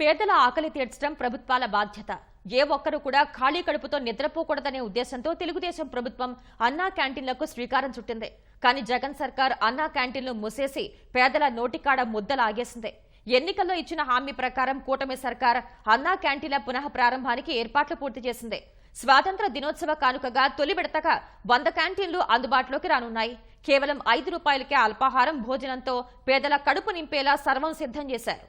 పేదల ఆకలి తీర్చడం ప్రభుత్వాల బాధ్యత. ఏ ఒక్కరు కూడా ఖాళీ కడుపుతో నిద్రపోకూడదనే ఉద్దేశంతో తెలుగుదేశం ప్రభుత్వం అన్నా క్యాంటీన్లకు శ్రీకారం చుట్టింది. కానీ జగన్ సర్కార్ అన్నా క్యాంటీన్లు మూసేసి పేదల నోటికాడ ముద్దలాగేసింది ఎన్నికల్లో ఇచ్చిన హామీ ప్రకారం కూటమి సర్కార్ అన్నా క్యాంటీన్ల పునః ప్రారంభానికి ఏర్పాట్లు పూర్తి చేసింది. స్వాతంత్ర దినోత్సవ కానుకగా తొలి విడతగా వంద క్యాంటీన్లు అందుబాటులోకి రానున్నాయి. కేవలం ఐదు రూపాయలకే అల్పాహారం భోజనంతో పేదల కడుపు నింపేలా సర్వం సిద్ధం చేశారు.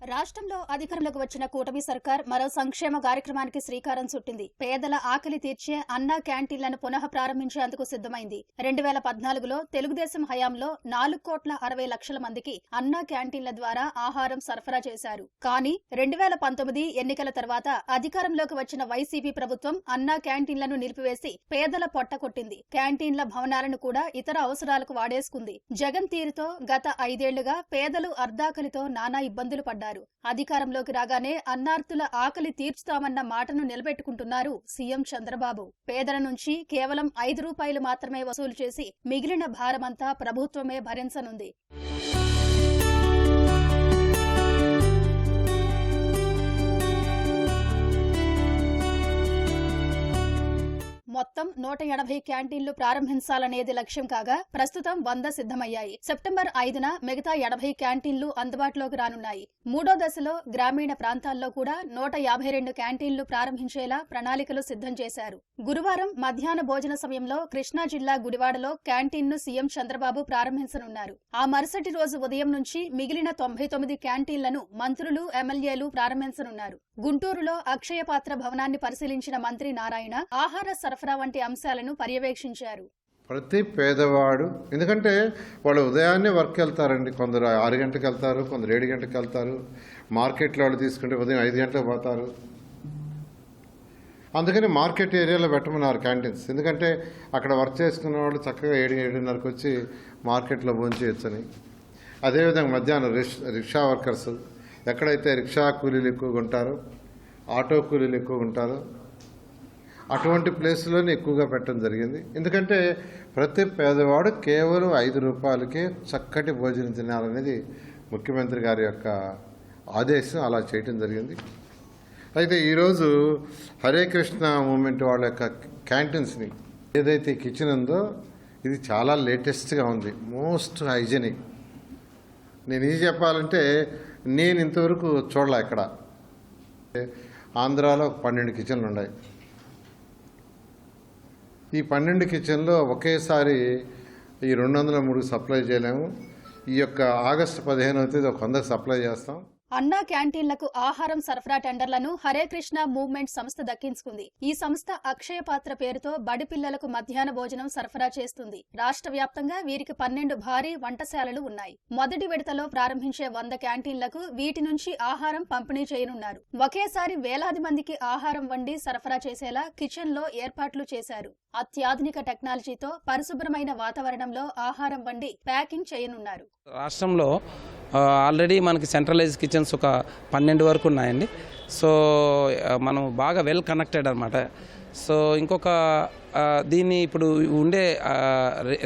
రాష్ట్రంలో అధికారంలోకి వచ్చిన కూటమి సర్కార్ మరో సంక్షేమ కార్యక్రమానికి శ్రీకారం చుట్టింది. పేదల ఆకలి తీర్చే అన్నా క్యాంటీన్లను పునః ప్రారంభించేందుకు సిద్దమైంది రెండు వేల పద్నాలుగులో తెలుగుదేశం హయాంలో నాలుగు కోట్ల అరవై లక్షల మందికి అన్నా క్యాంటీన్ల ద్వారా ఆహారం సరఫరా చేశారు. కానీ రెండు వేల పంతొమ్మిది ఎన్నికల తర్వాత అధికారంలోకి వచ్చిన వైసీపీ ప్రభుత్వం అన్నా క్యాంటీన్లను నిలిపివేసి పేదల పొట్ట కొట్టింది. క్యాంటీన్ల భవనాలను కూడా ఇతర అవసరాలకు వాడేసుకుంది. జగన్ తీరుతో గత ఐదేళ్ళుగా పేదలు అర్ధాకలితో నానా ఇబ్బందులు పడ్డారు. అధికారంలోకి రాగానే అన్నార్తుల ఆకలి తీర్చుతామన్న మాటను నిలబెట్టుకుంటున్నారు సీఎం చంద్రబాబు. పేదల నుంచి కేవలం ఐదు రూపాయలు మాత్రమే వసూలు చేసి మిగిలిన భారమంతా ప్రభుత్వమే భరించనుంది. మొత్తం నూట ఎనభై క్యాంటీన్లు ప్రారంభించాలనేది లక్ష్యం కాగా ప్రస్తుతం వంద సిద్ధమయ్యాయి. సెప్టెంబర్ ఐదున మిగతా ఎనభై క్యాంటీన్లు అందుబాటులోకి రానున్నాయి. మూడో దశలో గ్రామీణ ప్రాంతాల్లో కూడా నూట యాభై రెండు క్యాంటీన్లు ప్రారంభించేలా ప్రణాళికలు సిద్ధం చేశారు. గురువారం మధ్యాహ్న భోజన సమయంలో కృష్ణా జిల్లా గుడివాడలో క్యాంటీన్ను సీఎం చంద్రబాబు ప్రారంభించనున్నారు. ఆ మరుసటి రోజు ఉదయం నుంచి మిగిలిన తొంభై తొమ్మిది క్యాంటీన్లను మంత్రులు ఎమ్మెల్యేలు ప్రారంభించనున్నారు. గుంటూరులో అక్షయ పాత్ర భవనాన్ని పరిశీలించిన మంత్రి నారాయణ ఆహార సరఫరా వంటి అంశాలను పర్యవేక్షించారు. ప్రతి పేదవాడు ఎందుకంటే వాళ్ళు ఉదయాన్నే వర్క్ వెళ్తారండి. కొందరు ఆరు గంటలకు వెళ్తారు కొందరు ఏడు గంటలకు వెళ్తారు. మార్కెట్లో వాళ్ళు తీసుకుంటే ఉదయం ఐదు గంటలకు పోతారు. అందుకని మార్కెట్ ఏరియాలో పెట్టమన్నారు క్యాంటీన్స్. ఎందుకంటే అక్కడ వర్క్ చేసుకున్న వాళ్ళు చక్కగా ఏడు ఏడున్నరకు వచ్చి మార్కెట్లో భోంచేయచ్చని. అదేవిధంగా మధ్యాహ్నం రిక్ష రిక్షా వర్కర్స్. ఎక్కడైతే రిక్షా కూలీలు ఎక్కువగా ఉంటారో ఆటో కూలీలు ఎక్కువగా ఉంటారో అటువంటి ప్లేస్లోనే ఎక్కువగా పెట్టడం జరిగింది. ఎందుకంటే ప్రతి పేదవాడు కేవలం ఐదు రూపాయలకే చక్కటి భోజనం తినాలనేది ముఖ్యమంత్రి గారి యొక్క ఆదేశం అలా చేయటం జరిగింది. అయితే ఈరోజు హరే కృష్ణ మూమెంట్ వాళ్ళ యొక్క క్యాంటీన్స్ని ఏదైతే కిచెన్ ఉందో ఇది చాలా లేటెస్ట్గా ఉంది. Most hygienic. నేను ఇది చెప్పాలంటే నేను ఇంతవరకు చూడలే ఇక్కడ ఆంధ్రాలో పన్నెండు కిచెన్లు ఉన్నాయి ఈ పన్నెండు కిచెన్లో ఒకేసారి ఈ రెండు వందల మూడు సప్లై చేయలేము. ఈ యొక్క ఆగస్టు పదిహేనవ తేదీ ఒక వంద సప్లై చేస్తాం. అన్నా క్యాంటీన్లకు ఆహారం సరఫరా టెండర్లను హరే కృష్ణ మూవ్మెంట్ సంస్థ దక్కించుకుంది. ఈ సంస్థ అక్షయ పాత్ర పేరుతో బడి పిల్లలకు మధ్యాహ్న భోజనం సరఫరా చేస్తుంది. రాష్ట్ర వ్యాప్తంగా వీరికి పన్నెండు భారీ వంటశాలలు ఉన్నాయి. మొదటి విడతలో ప్రారంభించే వంద క్యాంటీన్లకు వీటి నుంచి ఆహారం పంపిణీ చేయనున్నారు. ఒకేసారి వేలాది మందికి ఆహారం వండి సరఫరా చేసేలా కిచెన్లో ఏర్పాట్లు చేశారు. అత్యాధునిక టెక్నాలజీతో పరిశుభ్రమైన వాతావరణంలో ఆహారం వండి ప్యాకింగ్ చేయనున్నారు. రాష్ట్రంలో ఆల్రెడీ మనకి సెంట్రలైజ్ కిచెన్స్ ఒక పన్నెండు వరకు ఉన్నాయండి. సో మనం బాగా వెల్ కనెక్టెడ్ అనమాట సో ఇంకొక దీన్ని ఇప్పుడు ఉండే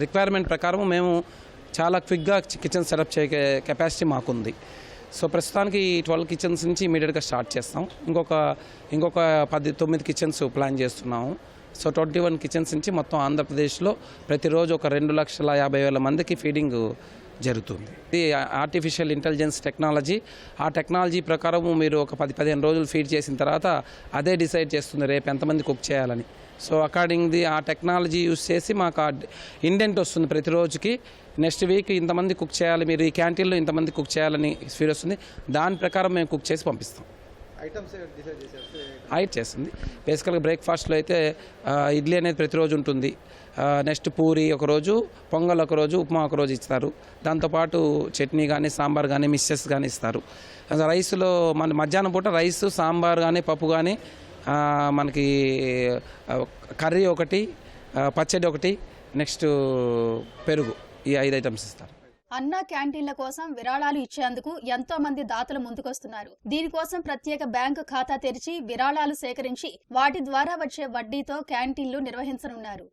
రిక్వైర్మెంట్ ప్రకారం మేము చాలా క్విక్గా కిచెన్ సెటప్ చేయ కెపాసిటీ మాకుంది. సో ప్రస్తుతానికి ట్వెల్వ్ కిచెన్స్ నుంచి ఇమీడియట్గా స్టార్ట్ చేస్తాం. ఇంకొక ఇంకొక పది తొమ్మిది కిచెన్స్ ప్లాన్ చేస్తున్నాము. సో ట్వంటీ వన్ కిచెన్స్ నుంచి మొత్తం ఆంధ్రప్రదేశ్లో ప్రతిరోజు ఒక రెండు లక్షల యాభై వేల మందికి ఫీడింగ్ జరుగుతుంది. ఇది ఆర్టిఫిషియల్ ఇంటెలిజెన్స్ టెక్నాలజీ ఆ టెక్నాలజీ ప్రకారం మీరు ఒక పది పదిహేను రోజులు ఫీడ్ చేసిన తర్వాత అదే డిసైడ్ చేస్తుంది రేపు ఎంతమంది కుక్ చేయాలని. సో అకార్డింగ్ ది ఆ టెక్నాలజీ యూస్ చేసి మాకు ఆ ఇండెంట్ వస్తుంది ప్రతిరోజుకి. నెక్స్ట్ వీక్ ఇంతమంది కుక్ చేయాలి మీరు ఈ క్యాంటీన్లో ఇంతమంది కుక్ చేయాలని ఫీడ్ వస్తుంది. దాని ప్రకారం మేము కుక్ చేసి పంపిస్తాం. హైట్ చేస్తుంది. బేసికల్గా బ్రేక్ఫాస్ట్లో అయితే ఇడ్లీ అనేది ప్రతిరోజు ఉంటుంది. నెక్స్ట్ పూరి ఒకరోజు పొంగల్ ఒకరోజు ఉప్మా ఒకరోజు ఇస్తారు. దాంతోపాటు చట్నీ కానీ సాంబార్ కానీ మిస్సెస్ కానీ ఇస్తారు. రైస్లో మన మధ్యాహ్నం పూట రైస్ సాంబార్ కానీ పప్పు కానీ మనకి కర్రీ ఒకటి పచ్చడి ఒకటి నెక్స్ట్ పెరుగు ఈ ఐదు ఐటమ్స్ ఇస్తారు. అన్నా క్యాంటీన్ల కోసం విరాళాలు ఇచ్చేందుకు ఎంతో మంది దాతలు ముందుకొస్తున్నారు. దీనికోసం ప్రత్యేక బ్యాంకు ఖాతా తెరిచి విరాళాలు సేకరించి వాటి ద్వారా వచ్చే వడ్డీతో క్యాంటీన్లు నిర్వహించనున్నారు.